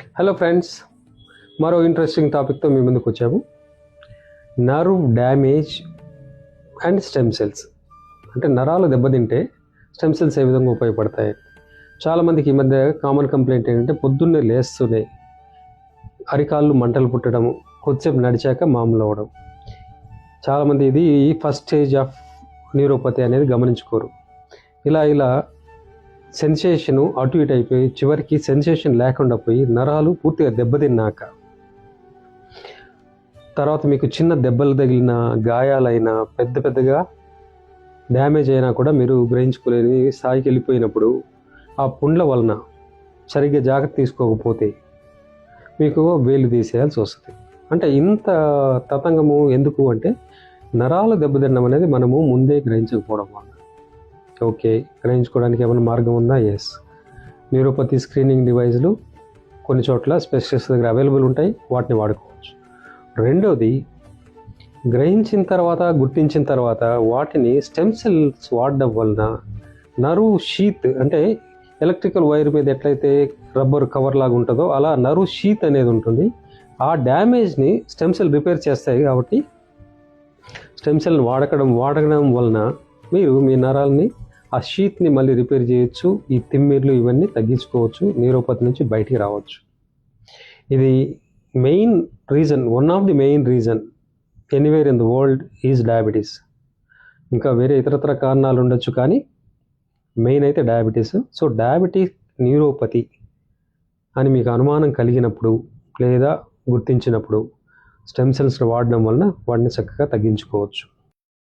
Hello friends మరో interesting టాపిక్తో మీ ముందుకు వచ్చాము. Nerve damage and stem cells అంటే నరాలు దెబ్బతింటే స్టెమ్ సెల్స్ ఏ విధంగా ఉపయోగపడతాయి? చాలామందికి ఈ మధ్య కామన్ కంప్లైంట్ ఏంటంటే పొద్దున్నే లేస్తూనే అరికాళ్ళు మంటలు పుట్టడము కొద్దిసేపు నడిచాక మామూలు అవ్వడం. చాలామంది ఇది ఫస్ట్ స్టేజ్ ఆఫ్ న్యూరోపతి అనేది గమనించుకోరు. ఇలా ఇలా సెన్సేషను అటు ఇటు అయిపోయి చివరికి సెన్సేషన్ లేకుండా పోయి నరాలు పూర్తిగా దెబ్బతిన్నాక. తర్వాత మీకు చిన్న దెబ్బలు తగిలిన గాయాలైనా పెద్ద పెద్దగా డ్యామేజ్ అయినా కూడా మీరు గ్రహించుకోలేని స్థాయికి వెళ్ళిపోయినప్పుడు ఆ పుండ్ల వలన సరిగ్గా జాగ్రత్త తీసుకోకపోతే మీకు వేలు తీసేయాల్సి వస్తుంది. అంటే ఇంత తతంగము ఎందుకు అంటే నరాలు దెబ్బతినడం అనేది మనము ముందే గ్రహించకపోవడం వల్ల. ఓకే గ్రహించుకోవడానికి ఏమైనా మార్గం ఉందా? ఎస్ న్యూరోపతి స్క్రీనింగ్ డివైజ్లు కొన్ని చోట్ల స్పెషలిస్ట్ దగ్గర అవైలబుల్ ఉంటాయి. వాటిని వాడుకోవచ్చు. రెండవది గ్రహించిన తర్వాత గుర్తించిన తర్వాత వాటిని స్టెమ్ సెల్స్ వాడడం వలన నరువు షీత్ అంటే ఎలక్ట్రికల్ వైర్ మీద ఎట్లయితే రబ్బర్ కవర్ లాగా ఉంటుందో అలా నరు షీత్ అనేది ఉంటుంది. ఆ డ్యామేజ్ని స్టెమ్ సెల్ రిపేర్ చేస్తాయి కాబట్టి స్టెమ్ సెల్ని వాడకడం వాడకడం వలన మీరు మీ నరాలని ఆ షీత్ని మళ్ళీ రిపేర్ చేయొచ్చు ఈ తిమ్మిర్లు ఇవన్నీ తగ్గించుకోవచ్చు నీరోపతి నుంచి బయటికి రావచ్చు. ఇది main reason one of the main reason. Anywhere in the world is diabetes. ఇంకా వేరే ఇతరతర కారణాలు ఉండొచ్చు కానీ మెయిన్ అయితే డయాబెటీస్. సో డయాబెటీస్ న్యూరోపతి అని మీకు అనుమానం కలిగినప్పుడు లేదా గుర్తించినప్పుడు స్టెమ్ సెల్స్ వాడడం వలన వాటిని చక్కగా తగ్గించుకోవచ్చు.